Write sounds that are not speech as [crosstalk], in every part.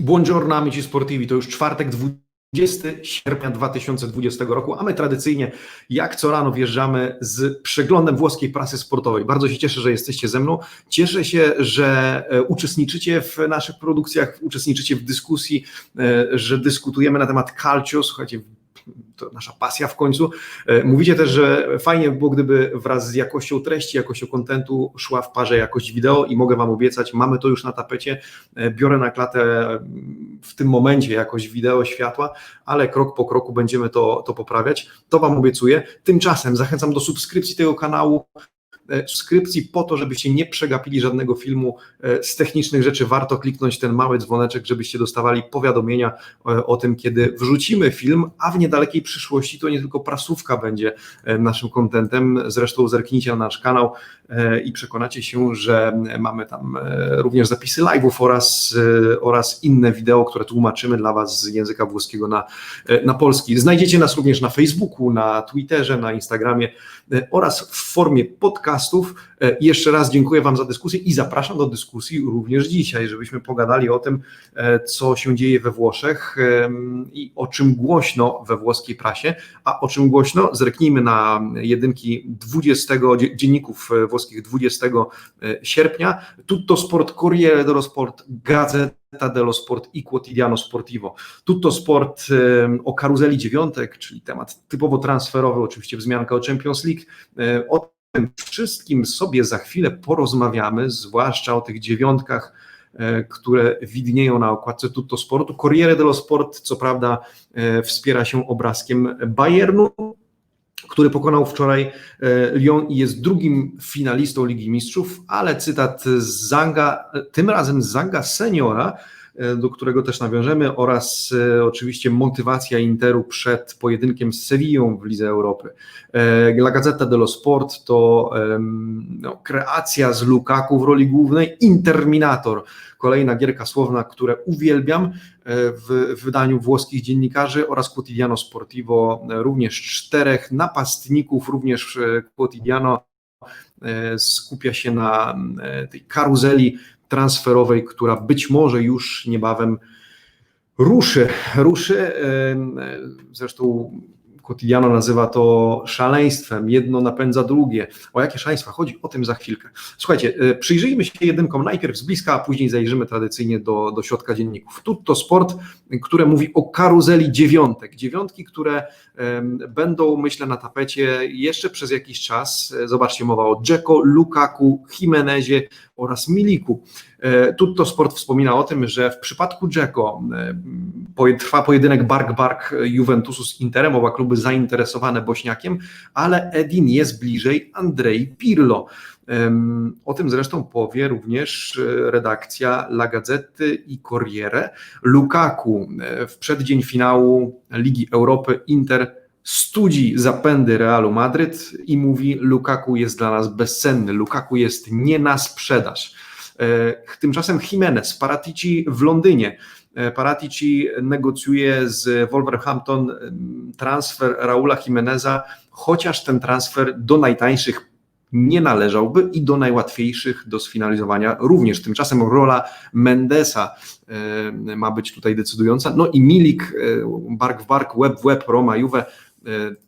Buongiorno amici sportivi, to już czwartek 20 sierpnia 2020 roku, a my tradycyjnie jak co rano wjeżdżamy z przeglądem włoskiej prasy sportowej. Bardzo się cieszę, że jesteście ze mną. Cieszę się, że e, uczestniczycie w naszych produkcjach, uczestniczycie w dyskusji, e, że dyskutujemy na temat calcio. Słuchajcie, to nasza pasja w końcu. E, Mówicie też, że fajnie by było, gdyby wraz z jakością treści, jakością kontentu szła w parze jakość wideo i mogę Wam obiecać, mamy to już na tapecie. E, Biorę na klatę mm, w tym momencie jakość wideo, światła, ale krok po kroku będziemy to, to poprawiać. To Wam obiecuję. Tymczasem zachęcam do subskrypcji tego kanału, subskrypcji po to, żebyście nie przegapili żadnego filmu e, z technicznych rzeczy. Warto kliknąć ten mały dzwoneczek, żebyście dostawali powiadomienia e, o tym, kiedy wrzucimy film, a w niedalekiej przyszłości to nie tylko prasówka będzie e, naszym kontentem. Zresztą zerknijcie na nasz kanał e, i przekonacie się, że mamy tam e, również zapisy live'ów oraz, e, oraz inne wideo, które tłumaczymy dla Was z języka włoskiego na, e, na polski. Znajdziecie nas również na Facebooku, na Twitterze, na Instagramie e, oraz w formie podcastów. E, Jeszcze raz dziękuję Wam za dyskusję i zapraszam do dyskusji również dzisiaj, żebyśmy pogadali o tym, e, co się dzieje we Włoszech i o czym głośno we włoskiej prasie, a o czym głośno zerknijmy na jedynki 20 dzie- dzienników e, włoskich 20 sierpnia. Tutto Sport, Corriere dello Sport, Gazzetta dello Sport i Quotidiano Sportivo. Tutto Sport o karuzeli dziewiątek, czyli temat typowo transferowy, oczywiście wzmianka o Champions League. O tym wszystkim sobie za chwilę porozmawiamy, zwłaszcza o tych dziewiątkach, e, które widnieją na okładce Tutto Sportu. Corriere dello Sport, co prawda, e, wspiera się obrazkiem Bayernu, który pokonał wczoraj e, Lyon i jest drugim finalistą Ligi Mistrzów, ale cytat z Zanga, tym razem Zanga seniora, do którego też nawiążemy, oraz e, oczywiście motywacja Interu przed pojedynkiem z Sevillą w Lidze Europy. E, La Gazzetta dello Sport to no, kreacja z Lukaku w roli głównej, Interminator, kolejna gierka słowna, które uwielbiam e, w wydaniu włoskich dziennikarzy oraz Quotidiano Sportivo, e, również czterech napastników, również e, Quotidiano e, skupia się na e, tej karuzeli transferowej, która być może już niebawem ruszy. ruszy. Zresztą Quotidiano nazywa to szaleństwem. Jedno napędza drugie. O jakie szaleństwa chodzi? O tym za chwilkę. Słuchajcie, e, przyjrzyjmy się jedynkom najpierw z bliska, a później zajrzymy tradycyjnie do, do środka dzienników. Tutto Sport, które mówi o karuzeli dziewiątek. Dziewiątki, które em, będą, myślę, na tapecie jeszcze przez jakiś czas. Zobaczcie, mowa o Dzeko, Lukaku, Jimenezie oraz Miliku. E, Tutto Sport wspomina o tym, że w przypadku Dzeko e, trwa pojedynek bark-bark Juventusu z Interem, oba kluby zainteresowane Bośniakiem, ale Edin jest bliżej Andrei Pirlo. O tym zresztą powie również e, redakcja La Gazzety i Corriere. Lukaku w przeddzień finału Ligi Europy Inter studzi zapędy Realu Madryt i mówi Lukaku jest dla nas bezcenny, Lukaku jest nie na sprzedaż. E, Tymczasem Jimenez, Paratici w Londynie. E, Paratici negocjuje z Wolverhampton em, transfer Raula Jimeneza, chociaż ten transfer do najtańszych nie należałby i do najłatwiejszych do sfinalizowania również. Tymczasem rola Mendesa e, ma być tutaj decydująca. No i Milik, e, bark w bark, web w web, Roma, Juve. E,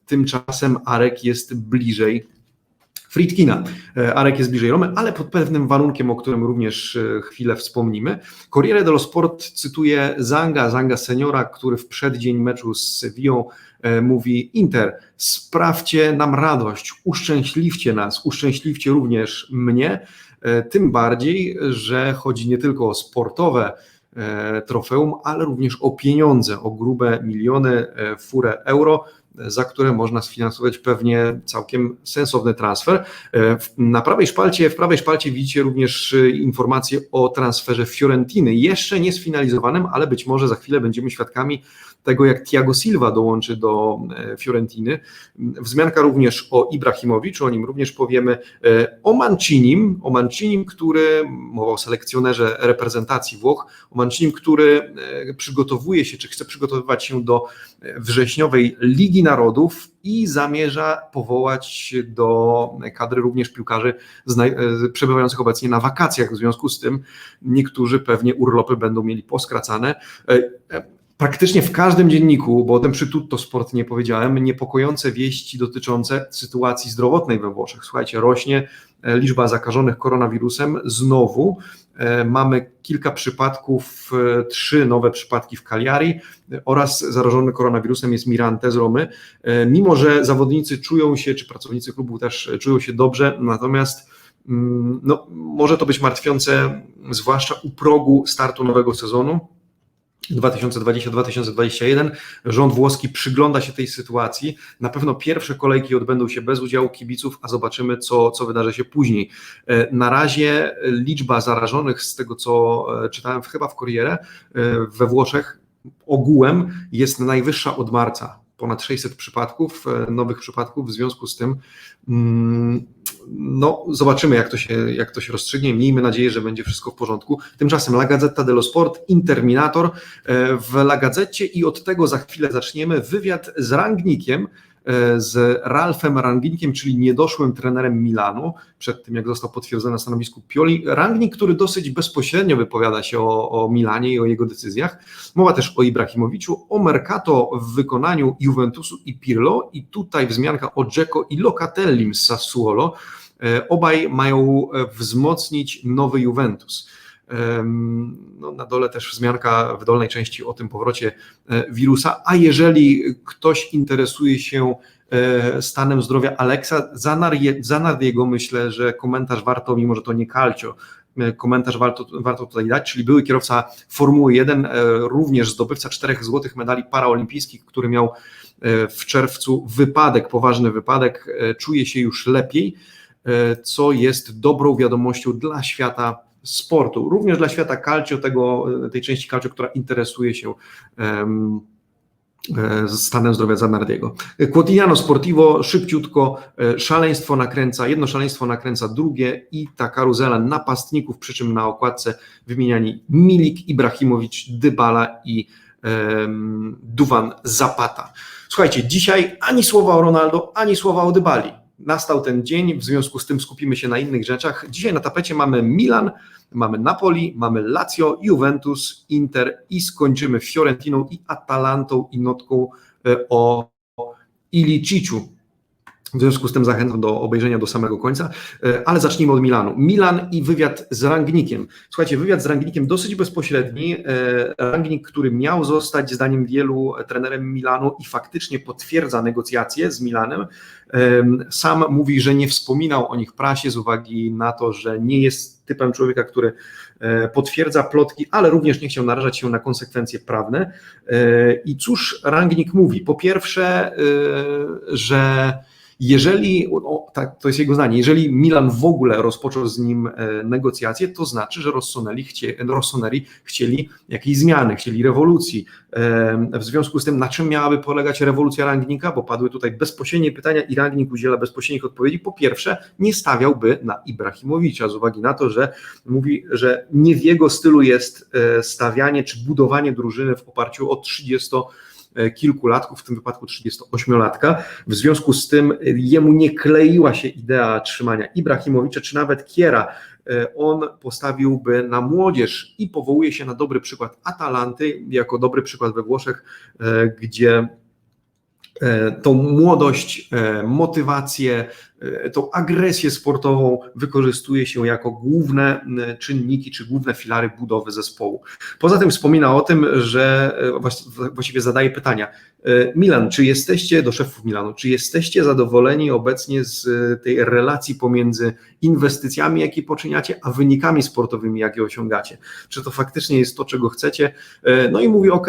Tymczasem Arek jest bliżej Friedkina. E, Arek jest bliżej Romy, ale pod pewnym warunkiem, o którym również e, chwilę wspomnimy. Corriere dello Sport cytuje Zanga, Zanga seniora, który w przeddzień meczu z Sevillą e, mówi Inter, sprawcie nam radość, uszczęśliwcie nas, uszczęśliwcie również mnie, tym bardziej, że chodzi nie tylko o sportowe trofeum, ale również o pieniądze, o grube miliony, furę euro, za które można sfinansować pewnie całkiem sensowny transfer. E, Na prawej szpalcie, w prawej szpalcie widzicie również e, informacje o transferze Fiorentiny, jeszcze nie sfinalizowanym, ale być może za chwilę będziemy świadkami tego, jak Thiago Silva dołączy do Fiorentiny. Wzmianka również o Ibrahimowiczu, o nim również powiemy, o Mancinim, o Mancinim, który, mowa o selekcjonerze reprezentacji Włoch, o Mancinim, który przygotowuje się, czy chce przygotowywać się do wrześniowej Ligi Narodów i zamierza powołać do kadry również piłkarzy przebywających obecnie na wakacjach. W związku z tym niektórzy pewnie urlopy będą mieli poskracane. E, e, praktycznie w każdym dzienniku, bo o tym przy Tutto Sport nie powiedziałem, niepokojące wieści dotyczące sytuacji zdrowotnej we Włoszech. Słuchajcie, rośnie e, liczba zakażonych koronawirusem znowu. Mamy kilka przypadków, trzy nowe przypadki w Cagliari oraz zarażony koronawirusem jest Mirante z Romy. Mimo, że zawodnicy czują się, czy pracownicy klubu też czują się dobrze, natomiast Mm, no, może to być martwiące, zwłaszcza u progu startu nowego sezonu. 2020-2021. Rząd włoski przygląda się tej sytuacji. Na pewno pierwsze kolejki odbędą się bez udziału kibiców, a zobaczymy, co, co wydarzy się później. E, na razie liczba zarażonych, z tego co e, czytałem chyba w Corriere, e, we Włoszech ogółem jest najwyższa od marca ponad 600 przypadków, nowych przypadków, w związku z tym mm, no, zobaczymy, jak to, się, jak to się rozstrzygnie. Miejmy nadzieję, że będzie wszystko w porządku. Tymczasem La Gazzetta dello Sport, Interminator e, w La Gazecie i od tego za chwilę zaczniemy. Wywiad z Rangnikiem, z Ralfem Rangnickiem, czyli niedoszłym trenerem Milanu, przed tym jak został potwierdzony na stanowisku Pioli. Rangnick, który dosyć bezpośrednio wypowiada się o, o Milanie i o jego decyzjach. Mowa też o Ibrahimowiczu, o Mercato w wykonaniu Juventusu i Pirlo i tutaj wzmianka o Dzeko i Locatellim z Sassuolo. E, obaj mają wzmocnić nowy Juventus. No, na dole też wzmianka w dolnej części o tym powrocie e, wirusa. A jeżeli ktoś interesuje się e, stanem zdrowia Aleksa Zanardiego, myślę, że komentarz warto, mimo że to nie Calcio, e, komentarz warto, warto tutaj dać, czyli były kierowca Formuły 1, również zdobywca czterech złotych medali paraolimpijskich, który miał w czerwcu wypadek, poważny wypadek, czuje się już lepiej, co jest dobrą wiadomością dla świata sportu, również dla świata calcio, tego, tej części calcio, która interesuje się um, stanem zdrowia Zanardiego. Quotidiano Sportivo szybciutko e, szaleństwo nakręca, jedno szaleństwo nakręca drugie i ta karuzela napastników, przy czym na okładce wymieniani Milik, Ibrahimowicz, Dybala i um, Duwan Zapata. Słuchajcie, dzisiaj ani słowa o Ronaldo, ani słowa o Dybali nastał ten dzień, w związku z tym skupimy się na innych rzeczach. Dzisiaj na tapecie mamy Milan, mamy Napoli, mamy Lazio, Juventus, Inter i skończymy Fiorentiną i Atalantą i notką e, o Iliciciu. W związku z tym zachęcam do obejrzenia do samego końca, e, ale zacznijmy od Milanu. Milan i wywiad z Rangnikiem. Słuchajcie, wywiad z Rangnikiem dosyć bezpośredni. E, Rangnik, który miał zostać zdaniem wielu trenerem Milanu i faktycznie potwierdza negocjacje z Milanem, sam mówi, że nie wspominał o nich prasie z uwagi na to, że nie jest typem człowieka, który e, potwierdza plotki, ale również nie chciał narażać się na konsekwencje prawne. I cóż Rangnik mówi? Po pierwsze, że jeżeli, o, tak, to jest jego zdanie, jeżeli Milan w ogóle rozpoczął z nim e, negocjacje, to znaczy, że Rossoneri, chcie, Rossoneri chcieli jakiejś zmiany, chcieli rewolucji. E, w związku z tym, na czym miałaby polegać rewolucja Rangnika, bo padły tutaj bezpośrednie pytania i Rangnik udziela bezpośrednich odpowiedzi. Po pierwsze, nie stawiałby na Ibrahimowicza z uwagi na to, że mówi, że nie w jego stylu jest e, stawianie czy budowanie drużyny w oparciu o 30 E, kilkulatków, w tym wypadku 38-latka. W związku z tym jemu nie kleiła się idea trzymania Ibrahimowicza, czy nawet Kiera. E, on postawiłby na młodzież i powołuje się na dobry przykład Atalanty, jako dobry przykład we Włoszech, e, gdzie tą młodość, motywację, E, tą agresję sportową wykorzystuje się jako główne czynniki czy główne filary budowy zespołu. Poza tym wspomina o tym, że e, właściwie zadaje pytania. E, Milan, czy jesteście, do szefów Milanu, czy jesteście zadowoleni obecnie z tej relacji pomiędzy inwestycjami, jakie poczyniacie, a wynikami sportowymi, jakie osiągacie? Czy to faktycznie jest to, czego chcecie? No i mówi, ok,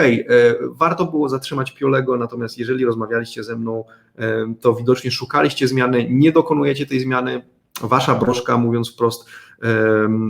warto było zatrzymać Piolego, natomiast jeżeli rozmawialiście ze mną, to widocznie szukaliście zmiany, nie do dokonujecie tej zmiany, wasza broszka, mówiąc wprost,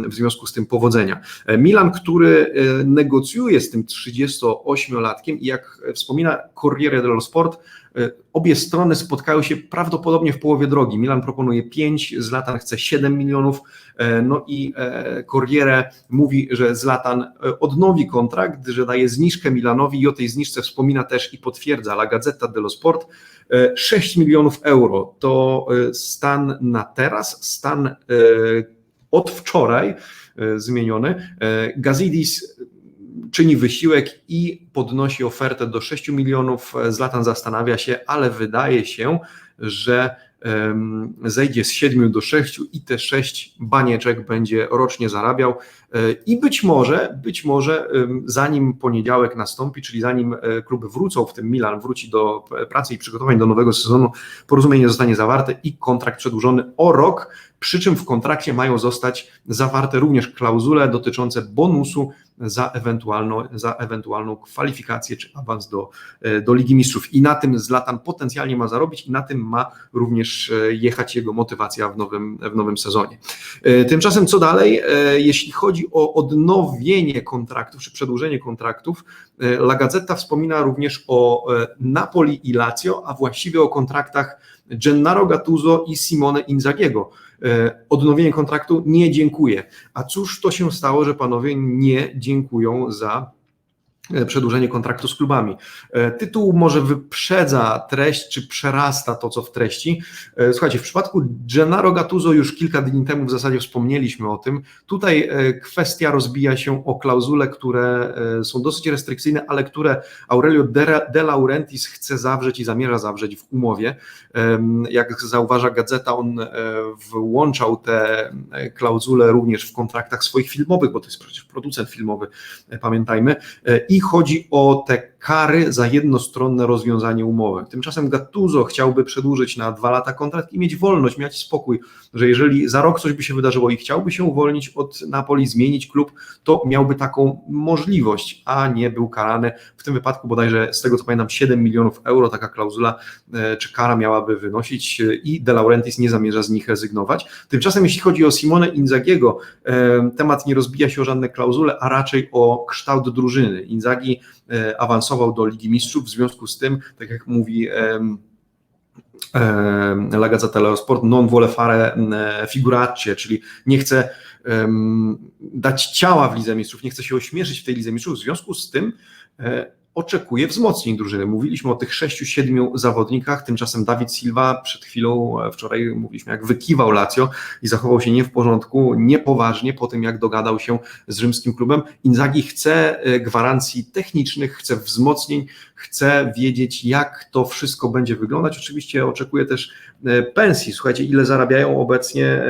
w związku z tym powodzenia. Milan, który negocjuje z tym 38-latkiem i jak wspomina Corriere dello Sport, E, obie strony spotkały się prawdopodobnie w połowie drogi. Milan proponuje 5, Zlatan chce 7 milionów, e, no i e, Corriere mówi, że Zlatan odnowi kontrakt, że daje zniżkę Milanowi i o tej zniżce wspomina też i potwierdza La Gazzetta dello Sport. 6 milionów euro to stan na teraz, stan od wczoraj zmieniony. Gazidis czyni wysiłek i podnosi ofertę do 6 milionów. Zlatan zastanawia się, ale wydaje się, że zejdzie z 7 do 6 i te 6 banieczek będzie rocznie zarabiał e, i być może, być może zanim poniedziałek nastąpi, czyli zanim e, kluby wrócą, w tym Milan wróci do pracy i przygotowań do nowego sezonu, porozumienie zostanie zawarte i kontrakt przedłużony o rok, przy czym w kontrakcie mają zostać zawarte również klauzule dotyczące bonusu za ewentualną, za ewentualną kwalifikację czy awans do, e, do Ligi Mistrzów. I na tym Zlatan potencjalnie ma zarobić i na tym ma również e, jechać jego motywacja w nowym, w nowym sezonie. E, tymczasem co dalej? Jeśli chodzi o odnowienie kontraktów czy przedłużenie kontraktów, La Gazzetta wspomina również o Napoli i Lazio, a właściwie o kontraktach Gennaro Gattuso i Simone Inzagiego. E, odnowienie kontraktu nie dziękuję. A cóż to się stało, że panowie nie dziękują za E, przedłużenie kontraktu z klubami. E, tytuł może wyprzedza treść, czy przerasta to, co w treści. E, słuchajcie, w przypadku Gennaro Gattuso już kilka dni temu w zasadzie wspomnieliśmy o tym. Tutaj kwestia rozbija się o klauzule, które są dosyć restrykcyjne, ale które Aurelio De Laurentiis chce zawrzeć i zamierza zawrzeć w umowie. Jak zauważa gazeta, on włączał te klauzule również w kontraktach swoich filmowych, bo to jest przecież producent filmowy, pamiętajmy i chodzi o te kary za jednostronne rozwiązanie umowy. Tymczasem Gattuso chciałby przedłużyć na dwa lata kontrakt i mieć wolność, mieć spokój, że jeżeli za rok coś by się wydarzyło i chciałby się uwolnić od Napoli, zmienić klub, to miałby taką możliwość, a nie był karany. W tym wypadku bodajże, z tego co pamiętam, 7 milionów euro taka klauzula e, czy kara miałaby wynosić e, i De Laurentiis nie zamierza z nich rezygnować. Tymczasem jeśli chodzi o Simone Inzagiego, e, temat nie rozbija się o żadne klauzule, a raczej o kształt drużyny. Awansował awansował do Ligi Mistrzów, w związku z tym, tak jak mówi La Gazzetta dello Sport, non vuole fare figuracce, czyli nie chce dać ciała w Lidze Mistrzów, nie chce się ośmieszyć w tej Lidze Mistrzów, w związku z tym e, oczekuje wzmocnień drużyny. Mówiliśmy o tych sześciu, siedmiu zawodnikach, tymczasem Dawid Silva przed chwilą, e, wczoraj mówiliśmy, jak wykiwał Lazio i zachował się nie w porządku, niepoważnie po tym, jak dogadał się z rzymskim klubem. Inzaghi chce e, gwarancji technicznych, chce wzmocnień, chce wiedzieć, jak to wszystko będzie wyglądać. Oczywiście oczekuje też e, pensji. Słuchajcie, ile zarabiają obecnie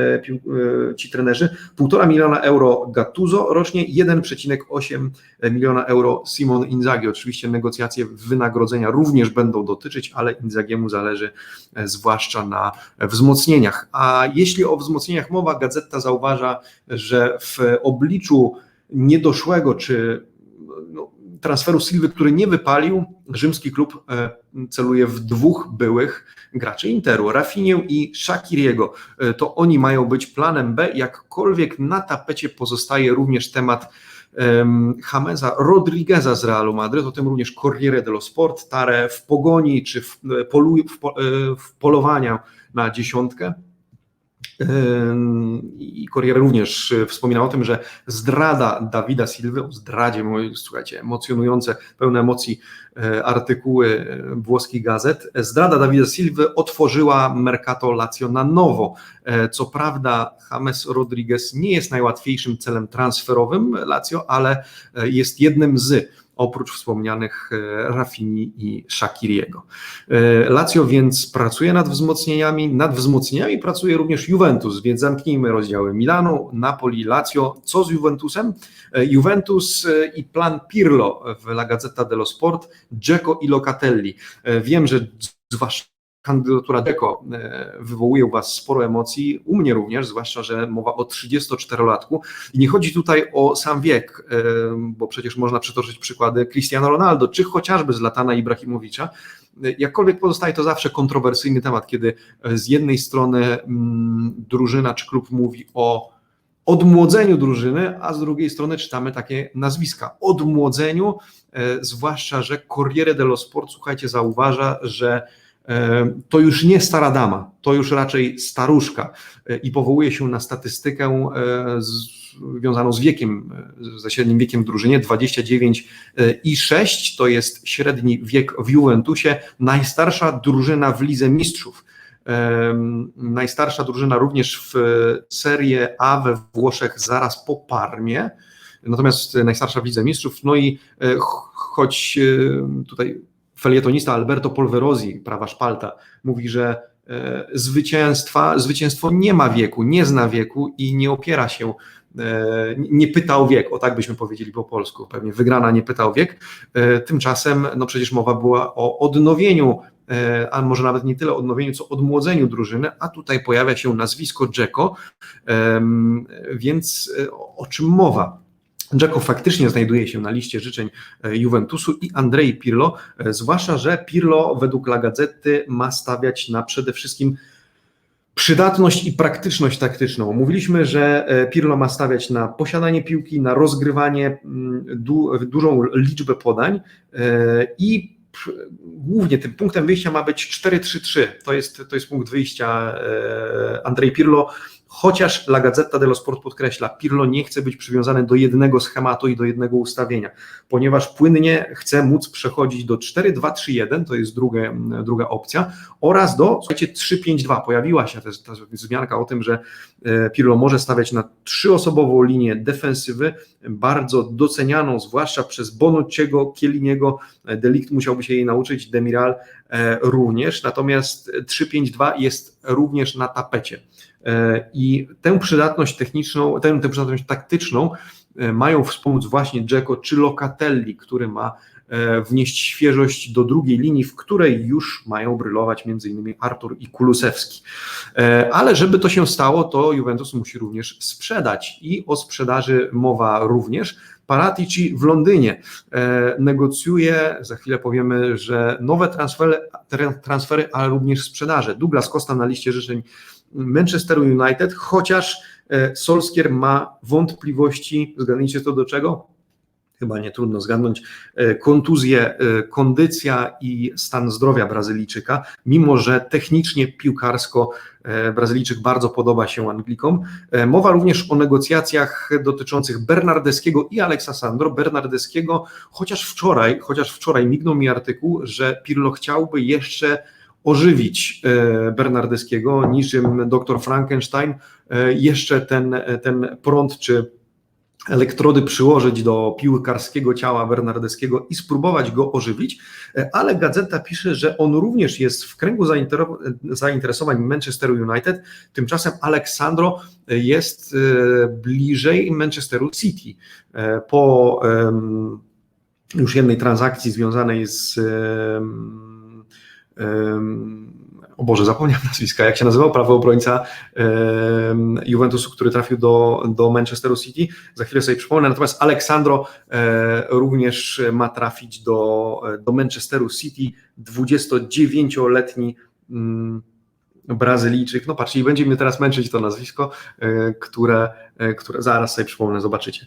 ci trenerzy? Półtora miliona euro Gattuso rocznie, 1,8 miliona euro Simon Inzaghi. Oczywiście negocjacje wynagrodzenia również będą dotyczyć, ale Inzagiemu zależy e, zwłaszcza na wzmocnieniach. A jeśli o wzmocnieniach mowa, Gazeta zauważa, że w obliczu niedoszłego czy no, transferu Silwy, który nie wypalił, rzymski klub e, celuje w dwóch byłych graczy Interu, Rafinię i Shakiriego. E, to oni mają być planem B, jakkolwiek na tapecie pozostaje również temat Jamesa Rodrigueza z Realu Madryt, o tym również Corriere dello Sport, Tare w pogoni czy w, polu, w, w polowania na dziesiątkę. I Corriere również wspominał o tym, że zdrada Dawida Silwy, o zdradzie, słuchajcie, emocjonujące, pełne emocji e, artykuły e, włoskich gazet. Zdrada Dawida Silwy otworzyła Mercato Lazio na nowo. E, co prawda James Rodriguez nie jest najłatwiejszym celem transferowym Lazio, ale jest jednym z oprócz wspomnianych e, Rafini i Shakiriego. E, Lazio więc pracuje nad wzmocnieniami, nad wzmocnieniami pracuje również Juventus, więc zamknijmy rozdziały Milano, Napoli, Lazio. Co z Juventusem? E, Juventus i plan Pirlo w La Gazzetta dello Sport, Dzeko i Locatelli. Wiem, że zwłaszcza kandydatura Deko e, wywołuje u Was sporo emocji, u mnie również, zwłaszcza, że mowa o 34-latku. I nie chodzi tutaj o sam wiek, e, bo przecież można przytoczyć przykłady Cristiano Ronaldo, czy chociażby z Latana Ibrahimowicza. E, jakkolwiek pozostaje to zawsze kontrowersyjny temat, kiedy z jednej strony mm, drużyna czy klub mówi o odmłodzeniu drużyny, a z drugiej strony czytamy takie nazwiska. Odmłodzeniu, zwłaszcza, że Corriere dello Sport, słuchajcie, zauważa, że to już nie stara dama, to już raczej staruszka i powołuje się na statystykę związaną z wiekiem, ze średnim wiekiem w drużynie, 29 i 6 to jest średni wiek w Juventusie, najstarsza drużyna w Lidze Mistrzów. Najstarsza drużyna również w Serie A we Włoszech zaraz po Parmie, natomiast najstarsza w Lidze Mistrzów, no i e, choć e, tutaj felietonista Alberto Polverosi, prawa szpalta, mówi, że e, zwycięstwa, zwycięstwo nie ma wieku, nie zna wieku i nie opiera się, e, nie pyta o wiek, o tak byśmy powiedzieli po polsku, pewnie wygrana nie pyta o wiek. E, tymczasem, no przecież mowa była o odnowieniu, a może nawet nie tyle odnowieniu, co odmłodzeniu drużyny, a tutaj pojawia się nazwisko Dzeko, więc o czym mowa? Dzeko faktycznie znajduje się na liście życzeń e, Juventusu i Andrei Pirlo, e, zwłaszcza, że Pirlo według La Gazzety ma stawiać na przede wszystkim przydatność i praktyczność taktyczną. Mówiliśmy, że e, Pirlo ma stawiać na posiadanie piłki, na rozgrywanie, mm, du, dużą liczbę podań i głównie tym punktem wyjścia ma być 4-3-3. To jest, to jest punkt wyjścia Andrzej Pirlo chociaż La Gazzetta dello Sport podkreśla, Pirlo nie chce być przywiązany do jednego schematu i do jednego ustawienia, ponieważ płynnie chce móc przechodzić do 4-2-3-1, to jest druga, druga opcja, oraz do, słuchajcie, 3-5-2. Pojawiła się ta, ta wzmianka o tym, że e, Pirlo może stawiać na trzyosobową linię defensywy, bardzo docenianą, zwłaszcza przez Bonucciego, Kieliniego, Delikt musiałby się jej nauczyć, Demiral e, również, natomiast 3-5-2 jest również na tapecie. E, I tę przydatność techniczną, tę, tę przydatność taktyczną e, mają wspomóc właśnie Dzeko czy Locatelli, który ma e, wnieść świeżość do drugiej linii, w której już mają brylować m.in. Artur i Kulusewski. Ale żeby to się stało, to Juventus musi również sprzedać i o sprzedaży mowa również. Paratici w Londynie negocjuje, za chwilę powiemy, że nowe transfery, transfery, ale również sprzedaże. Douglas Costa na liście życzeń Manchesteru United, chociaż e, Solskier ma wątpliwości, zgadnijcie to do czego? Chyba nie trudno zgadnąć, e, kontuzję, e, kondycja i stan zdrowia Brazylijczyka, mimo że technicznie, piłkarsko Brazylijczyk bardzo podoba się Anglikom. Mowa również o negocjacjach dotyczących Bernardeskiego i Aleksa Sandro. Bernardeskiego, chociaż wczoraj, chociaż wczoraj mignął mi artykuł, że Pirlo chciałby jeszcze ożywić e, Bernardeskiego, niczym dr Frankenstein, e, jeszcze ten, ten prąd czy elektrody przyłożyć do piłkarskiego ciała Bernardeskiego i spróbować go ożywić, e, ale gazeta pisze, że on również jest w kręgu zainteresowań Manchesteru United, tymczasem Aleksandro jest bliżej Manchesteru City. Po już jednej transakcji związanej z o Boże, zapomniałem [laughs] nazwiska, jak się nazywał prawy obrońca Juventusu, który trafił do, do Manchesteru City, za chwilę sobie przypomnę, natomiast Aleksandro e, również ma trafić do, do Manchesteru City, 29-letni mm, Brazylijczyk, no patrzcie, i będzie mnie teraz męczyć to nazwisko, e, które, e, które zaraz sobie przypomnę, zobaczycie.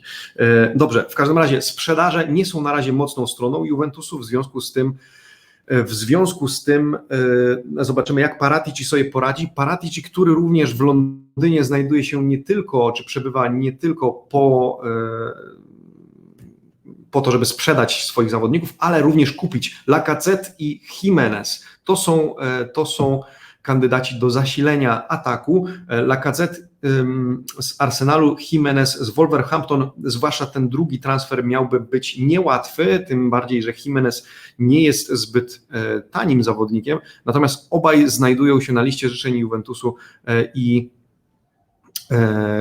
Dobrze, w każdym razie sprzedaże nie są na razie mocną stroną Juventusu, w związku z tym w związku z tym e, zobaczymy, jak Paratici sobie poradzi. Paratici, który również w Londynie znajduje się nie tylko, czy przebywa nie tylko po, e, po to, żeby sprzedać swoich zawodników, ale również kupić Lacazette i Jimenez. To są, e, to są kandydaci do zasilenia ataku. Lacazette z Arsenalu, Jimenez z Wolverhampton, zwłaszcza ten drugi transfer miałby być niełatwy, tym bardziej, że Jimenez nie jest zbyt e, tanim zawodnikiem, natomiast obaj znajdują się na liście życzeń Juventusu e, i e,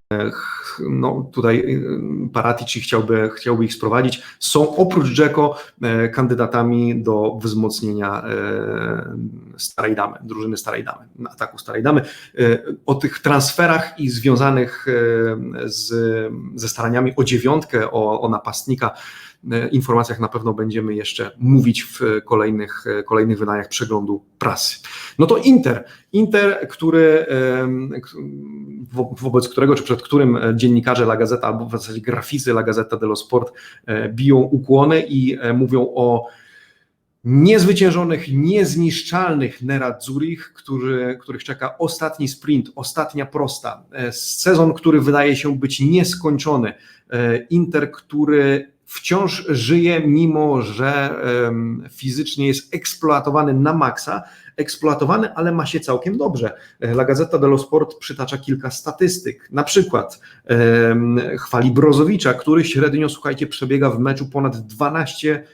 no tutaj y, Paratici chciałby, chciałby ich sprowadzić, są oprócz Dzeko e, kandydatami do wzmocnienia e, Starej Damy, drużyny Starej Damy, ataku Starej Damy. E, o tych transferach i związanych z, ze staraniami o dziewiątkę, o, o napastnika informacjach na pewno będziemy jeszcze mówić w kolejnych, kolejnych wydaniach przeglądu prasy. No to Inter. Inter, który, wobec którego, czy przed którym dziennikarze La Gazeta, albo w zasadzie graficy La Gazeta dello Sport biją ukłony i mówią o niezwyciężonych, niezniszczalnych Nerazzurich, który, których czeka ostatni sprint, ostatnia prosta. E, sezon, który wydaje się być nieskończony. E, Inter, który wciąż żyje, mimo że fizycznie jest eksploatowany na maksa, eksploatowany, ale ma się całkiem dobrze. E, La Gazzetta dello Sport przytacza kilka statystyk. Na przykład chwali Brozowicza, który średnio, słuchajcie, przebiega w meczu ponad 12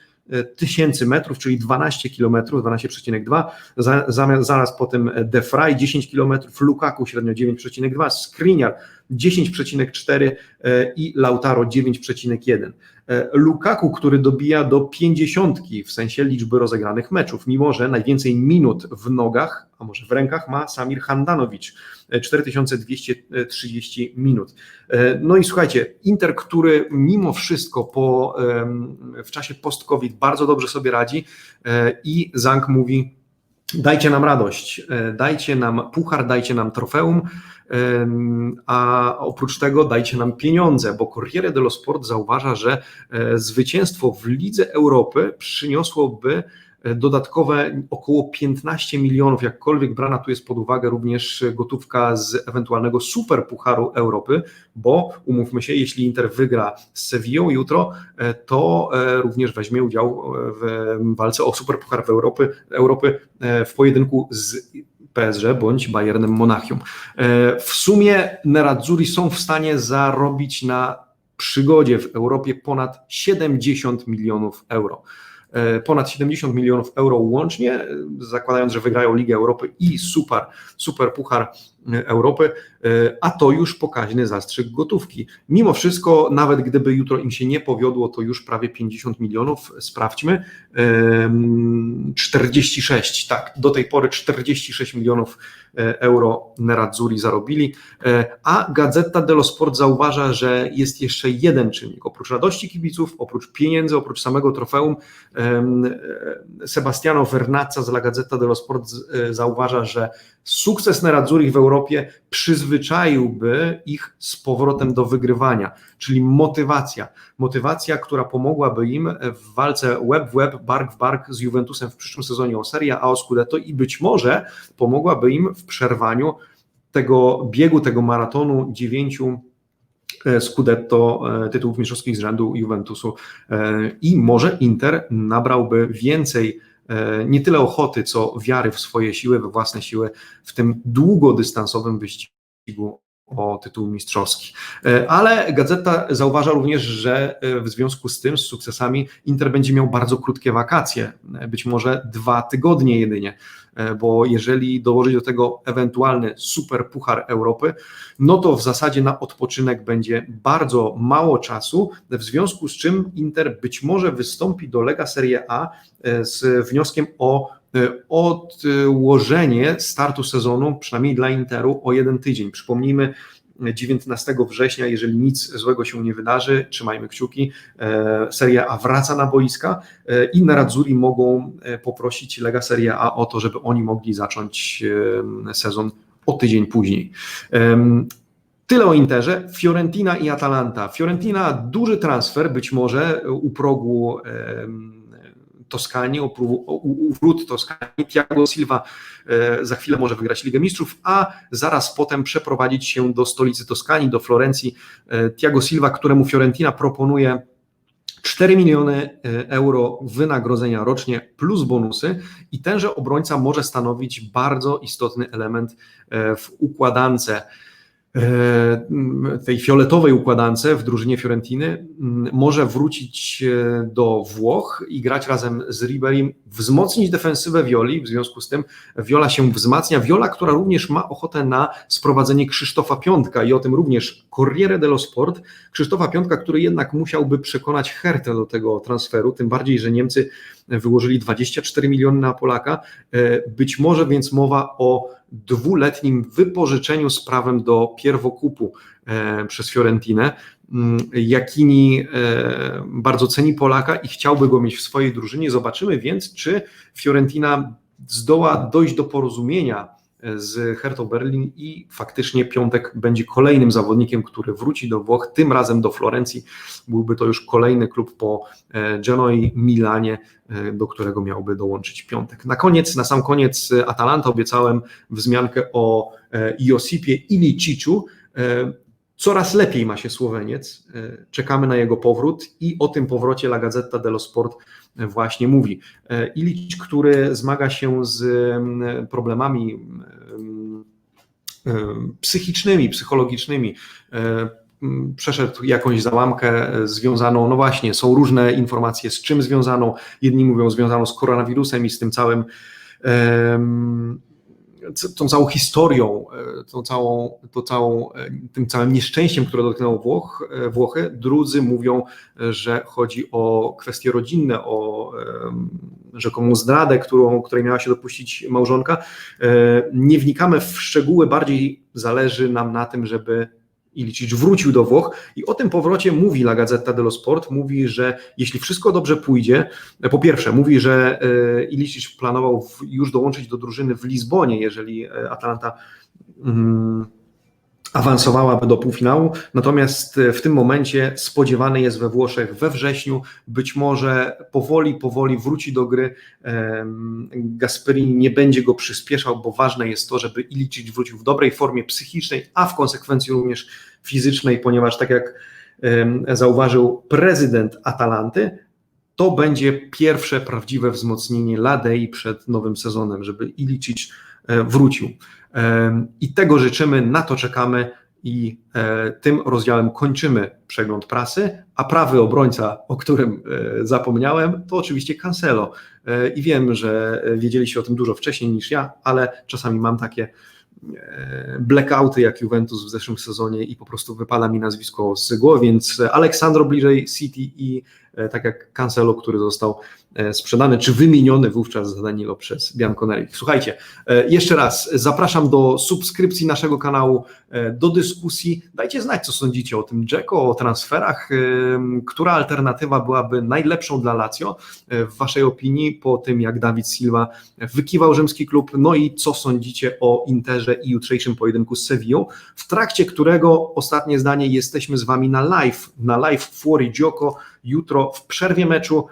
tysięcy metrów, czyli 12 kilometrów, 12,2, zaraz, potem De Frey 10 kilometrów, Lukaku średnio 9,2, Skriniar 10,4 e, i Lautaro 9,1. E, Lukaku, który dobija do 50 w sensie liczby rozegranych meczów, mimo że najwięcej minut w nogach, a może w rękach ma Samir Handanowicz, 4230 e, minut. No i słuchajcie, Inter, który mimo wszystko po, w czasie post-COVID bardzo dobrze sobie radzi i Zank mówi, dajcie nam radość, dajcie nam puchar, dajcie nam trofeum, a oprócz tego dajcie nam pieniądze, bo Corriere dello Sport zauważa, że e, zwycięstwo w Lidze Europy przyniosłoby e, dodatkowe około 15 milionów, jakkolwiek brana tu jest pod uwagę również gotówka z ewentualnego super pucharu Europy, bo umówmy się, jeśli Inter wygra z Sevillą jutro, e, to również weźmie udział w walce o super puchar w Europy, Europy w pojedynku z PSG bądź Bayernem Monachium. E, w sumie Nerazzurri są w stanie zarobić na przygodzie w Europie ponad 70 milionów euro. E, ponad 70 milionów euro łącznie, zakładając, że wygrają Ligę Europy i super, super Puchar Europy, e, a to już pokaźny zastrzyk gotówki. Mimo wszystko, nawet gdyby jutro im się nie powiodło, to już prawie 50 milionów, sprawdźmy, 46, tak, do tej pory 46 milionów e, euro Nerazzurri zarobili, e, a Gazeta dello Sport zauważa, że jest jeszcze jeden czynnik, oprócz radości kibiców, oprócz pieniędzy, oprócz samego trofeum, Sebastiano Vernazza z La Gazzetta dello Sport zauważa, że sukces Nerazzurri w Europie przyzwyczaiłby ich z powrotem do wygrywania, czyli motywacja. Motywacja, która pomogłaby im w walce web w web, bark w bark z Juventusem w przyszłym sezonie o Serie A, o Scudetto i być może pomogłaby im w przerwaniu tego biegu, tego maratonu dziewięciu e, Scudetto, e, tytułów mistrzowskich z rzędu Juventusu e, i może Inter nabrałby więcej nie tyle ochoty, co wiary w swoje siły, we własne siły w tym długodystansowym wyścigu o tytuł mistrzowski. E, ale gazeta zauważa również, że e, w związku z tym, z sukcesami, Inter będzie miał bardzo krótkie wakacje, być może dwa tygodnie jedynie. E, bo jeżeli dołożyć do tego ewentualny super puchar Europy, no to w zasadzie na odpoczynek będzie bardzo mało czasu, w związku z czym Inter być może wystąpi do Lega Serie A e, z wnioskiem o e, odłożenie startu sezonu, przynajmniej dla Interu, o jeden tydzień. Przypomnijmy, 19 września, jeżeli nic złego się nie wydarzy, trzymajmy kciuki, e, Seria A wraca na boiska e, i Nerazzurri mogą e, poprosić Lega Seria A o to, żeby oni mogli zacząć sezon o tydzień później. Tyle o Interze. Fiorentina i Atalanta. Fiorentina duży transfer, być może u progu Toskanii, u wrót Toskanii. Thiago Silva e, za chwilę może wygrać Ligę Mistrzów, a zaraz potem przeprowadzić się do stolicy Toskanii, do Florencji. E, Thiago Silva, któremu Fiorentina proponuje 4 miliony e, euro wynagrodzenia rocznie plus bonusy i tenże obrońca może stanowić bardzo istotny element w układance tej fioletowej układance w drużynie Fiorentiny może wrócić e, do Włoch i grać razem z Riberim, wzmocnić defensywę Violi, w związku z tym Viola się wzmacnia, Viola, która również ma ochotę na sprowadzenie Krzysztofa Piątka i o tym również Corriere dello Sport, Krzysztofa Piątka, który jednak musiałby przekonać Hertę do tego transferu, tym bardziej, że Niemcy wyłożyli 24 miliony na Polaka, e, być może więc mowa o dwuletnim wypożyczeniu z prawem do pierwokupu. e, przez Fiorentinę. Mm, Jakini bardzo ceni Polaka i chciałby go mieć w swojej drużynie. Zobaczymy więc, czy Fiorentina zdoła dojść do porozumienia z Hertą Berlin i faktycznie Piątek będzie kolejnym zawodnikiem, który wróci do Włoch, tym razem do Florencji. Byłby to już kolejny klub po Genoi, Milanie, do którego miałby dołączyć Piątek. Na koniec, na sam koniec Atalanta obiecałem wzmiankę o Josipie Iliciciu. Coraz lepiej ma się Słoweniec. Czekamy na jego powrót i o tym powrocie La Gazzetta dello Sport właśnie mówi. Ilic, który zmaga się z problemami psychicznymi, psychologicznymi, przeszedł jakąś załamkę związaną, no właśnie, są różne informacje z czym związaną. Jedni mówią związaną z koronawirusem i z tym całym tą całą historią, tą całą, tą całą, tym całym nieszczęściem, które dotknęło Włoch, Włochy. Drudzy mówią, że chodzi o kwestie rodzinne, o rzekomą zdradę, którą, której miała się dopuścić małżonka. Nie wnikamy w szczegóły, bardziej zależy nam na tym, żeby Ilicic wrócił do Włoch i o tym powrocie mówi La Gazzetta dello Sport, mówi, że jeśli wszystko dobrze pójdzie, po pierwsze mówi, że Ilicic planował już dołączyć do drużyny w Lizbonie, jeżeli Atalanta mm, awansowałaby do półfinału, natomiast w tym momencie spodziewany jest we Włoszech we wrześniu, być może powoli, powoli wróci do gry, Gasperini nie będzie go przyspieszał, bo ważne jest to, żeby Ilicic wrócił w dobrej formie psychicznej, a w konsekwencji również fizycznej, ponieważ tak jak zauważył prezydent Atalanty, to będzie pierwsze prawdziwe wzmocnienie Ladei przed nowym sezonem, żeby Ilicic wrócił. I tego życzymy, na to czekamy i tym rozdziałem kończymy przegląd prasy, a prawy obrońca, o którym zapomniałem, to oczywiście Cancelo. I wiem, że wiedzieliście o tym dużo wcześniej niż ja, ale czasami mam takie blackouty jak Juventus w zeszłym sezonie i po prostu wypada mi nazwisko z głowy, więc Aleksandro bliżej City i tak jak Cancelo, który został sprzedany, czy wymieniony wówczas za Danilo przez Bianconeri. Słuchajcie, jeszcze raz zapraszam do subskrypcji naszego kanału, do dyskusji. Dajcie znać, co sądzicie o tym Dzeko, o transferach, która alternatywa byłaby najlepszą dla Lazio w waszej opinii po tym, jak Dawid Silva wykiwał rzymski klub, no i co sądzicie o Interze i jutrzejszym pojedynku z Sevillą, w trakcie którego, ostatnie zdanie, jesteśmy z wami na live, na live Fuori Gioco, jutro w przerwie meczu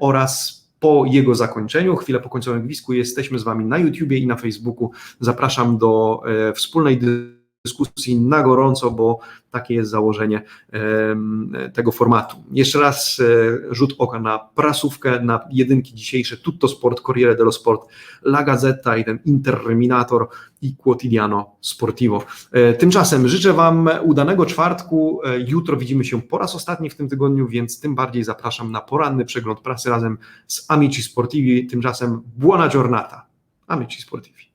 oraz po jego zakończeniu, chwilę po końcowym gwizdku, jesteśmy z Wami na YouTubie i na Facebooku. Zapraszam do e, wspólnej dyskusji na gorąco, bo takie jest założenie tego formatu. Jeszcze raz e, rzut oka na prasówkę, na jedynki dzisiejsze, Tutto Sport, Corriere dello Sport, La Gazzetta i ten Interminator i Quotidiano Sportivo. E, tymczasem życzę Wam udanego czwartku, e, jutro widzimy się po raz ostatni w tym tygodniu, więc tym bardziej zapraszam na poranny przegląd prasy razem z Amici Sportivi, tymczasem buona giornata, Amici Sportivi.